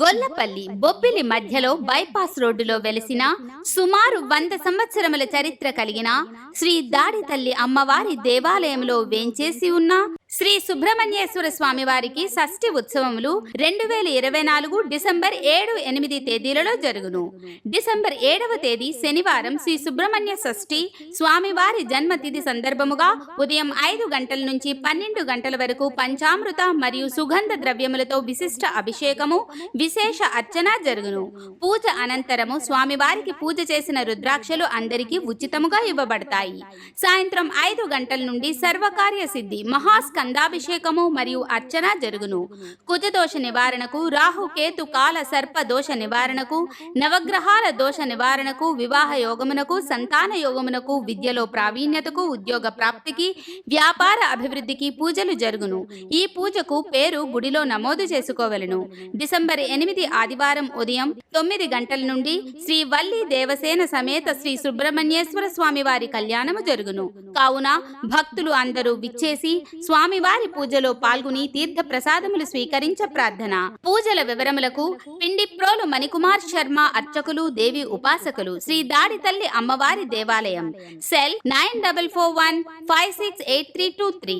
గొల్లపల్లి బొబ్బిలి మధ్యలో బైపాస్ రోడ్డులో వెలిసిన సుమారు వంద సంవత్సరముల చరిత్ర కలిగిన శ్రీ దాడి తల్లి అమ్మవారి దేవాలయంలో వేంచేసి ఉన్న శ్రీ సుబ్రహ్మణ్యేశ్వర స్వామి వారికి షష్ఠి ఉత్సవములు రెండు వేల ఇరవై నాలుగు డిసెంబర్ ఏడు ఎనిమిది తేదీలలో జరుగును. డిసెంబర్ ఏడవ తేదీ శనివారం శ్రీ సుబ్రహ్మణ్య షష్ఠి స్వామివారి జన్మతిథి సందర్భముగా ఉదయం ఐదు గంటల నుంచి పన్నెండు గంటల వరకు పంచామృత మరియు సుగంధ ద్రవ్యములతో విశిష్ట అభిషేకము విశేష అర్చన జరుగును. పూజ అనంతరము స్వామివారికి పూజ చేసిన రుద్రాక్షలు అందరికీ ఉచితముగా ఇవ్వబడతాయి. సాయంత్రం ఐదు గంటల నుండి సర్వకార్య సిద్ధి మహాస్కందాభిషేకము మరియు అర్చన జరుగును. కుజదోష నివారణకు రాహు కేతు కాల సర్ప దోష నివారణకు నవగ్రహాల దోష నివారణకు వివాహ యోగమునకు సంతాన యోగమునకు విద్యలో ప్రావీణ్యతకు ఉద్యోగ ప్రాప్తికి వ్యాపార అభివృద్ధికి పూజలు జరుగును. ఈ పూజకు పేరు గుడిలో నమోదు చేసుకోవలను. డిసెంబర్ ఎనిమిది ఆదివారం ఉదయం తొమ్మిది గంటల నుండి శ్రీ వల్లి దేవసేన సమేత శ్రీ సుబ్రహ్మణ్యేశ్వర స్వామి వారి కళ్యాణము జరుగును. కావున భక్తులు అందరూ విచ్చేసి స్వామివారి పూజలో పాల్గొని తీర్థ ప్రసాదములు స్వీకరించ ప్రార్థన. పూజల వివరములకు పిండిప్రోలు మణికుమార్ శర్మ అర్చకులు దేవి ఉపాసకులు శ్రీ దాడి తల్లి అమ్మవారి దేవాలయం. Cell nine double four one five six eight three two three.